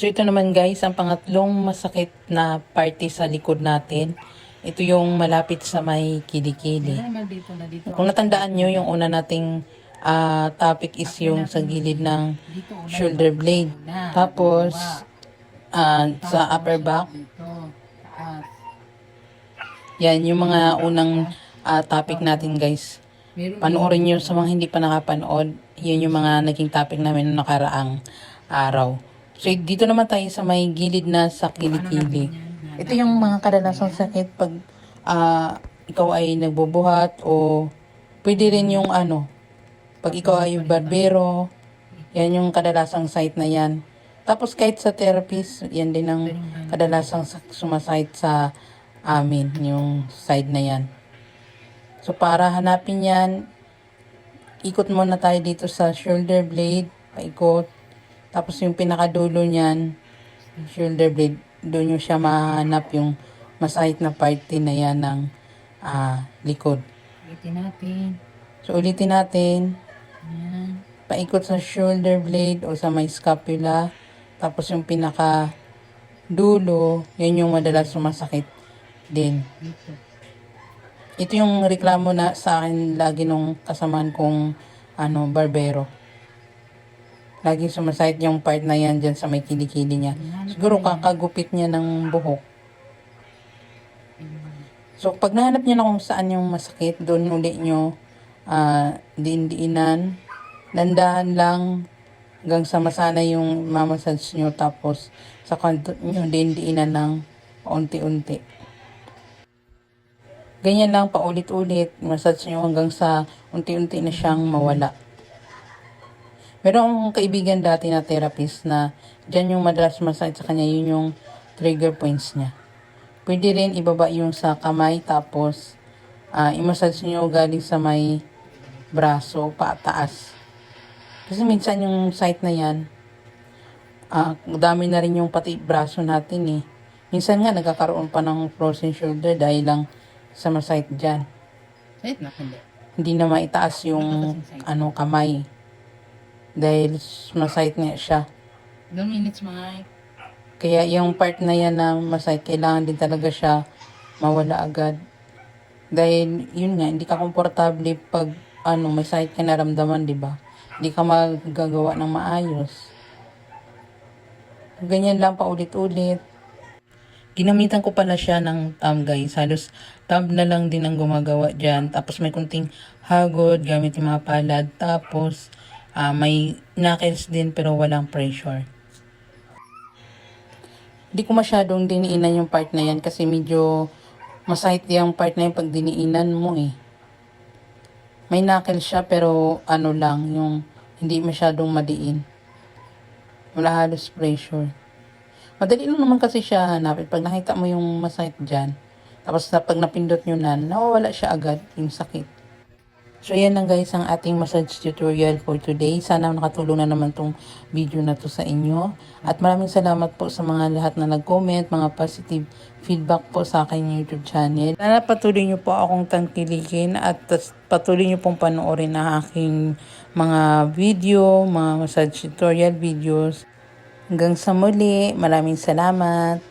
So ito naman guys, ang pangatlong masakit na party sa likod natin. Ito yung malapit sa may kilikili. Kung natandaan nyo, yung una nating ah, topic is yung sa gilid ng shoulder blade. Tapos, ah, sa upper back, yan yung mga unang ah, topic natin guys. Panoorin nyo sa mga hindi pa nakapanood. Yun yung mga naging topic namin noong nakaraang araw. So, dito naman tayo sa may gilid na sa kilikili. Ito yung mga kadalasang sakit pag ah, ikaw ay nagbubuhat o pwede rin yung ano, pag ikaw ay barbero, yan yung kadalasang site na yan. Tapos kahit sa therapist, yan din ang kadalasang sumasite sa amin, yung side na yan. So para hanapin yan, ikot muna tayo dito sa shoulder blade, paikot. Tapos yung pinakadulo niyan, shoulder blade, doon yung siya mahanap yung masahit na party na yan ng ah, likod. Ulitin natin. So ulitin natin, Yan. paikot sa shoulder blade o sa may scapula. Tapos yung pinaka dulo, yun yung madalas sumasakit din. Dito. Ito yung reklamo na sa akin lagi nung kasamaan kong ano, barbero. Lagi sumasakit yung part na yan dyan sa may kilikili niya. Siguro kakagupit niya ng buhok. So, pag nahanap niyo na kung saan yung masakit, doon uli nyo ah, diin-diinan. Dandahan lang hanggang sa masana yung mamassage nyo. Tapos, sa kanto nyo diin-diinan ng unti-unti. Ganyan lang paulit-ulit. Massage nyo hanggang sa unti-unti na siyang mawala. Meron akong kaibigan dati na therapist na dyan yung madalas massage sa kanya, yun yung trigger points niya. Pwede rin ibaba yung sa kamay tapos ah i-massage nyo galing sa may braso pataas. Kasi minsan yung site na yan, ah dami na rin yung pati braso natin eh. Minsan nga nagkakaroon pa ng frozen shoulder dahil lang sa masite dyan. Kahit na hindi. Hindi na maitaas yung ano kamay. Dahil masite nga siya. Ilang minutes mga Kaya yung part na yan na masite, kailangan din talaga siya mawala agad. Dahil yun nga, hindi ka komportable pag ano, may sakit ka naramdaman, di ba? Hindi ka magagawa ng maayos. Ganyan lang paulit-ulit. Ginamitan ko pala siya ng thumb guys. Halos thumb na lang din ang gumagawa dyan. Tapos may kunting hagod gamit yung mga palad. Tapos ah, may knuckles din pero walang pressure. Hindi ko masyadong diniinan yung part na yan kasi medyo masahit yung part na yan pag diniinan mo eh. May knuckle siya pero ano lang, yung hindi masyadong madiin. Wala halos pressure. Madali lang naman kasi siya hanapin. Pag nakita mo yung masakit dyan, tapos na pag napindot nyo na, nawawala siya agad yung sakit. So, yan lang guys ang ating massage tutorial for today. Sana nakatulong na naman tong video na to sa inyo. At maraming salamat po sa mga lahat na nag-comment, mga positive feedback po sa aking YouTube channel. Sana patuloy nyo po akong tangkilikin at patuloy nyo pong panoorin ang aking mga video, mga massage tutorial videos. Hanggang sa muli, maraming salamat.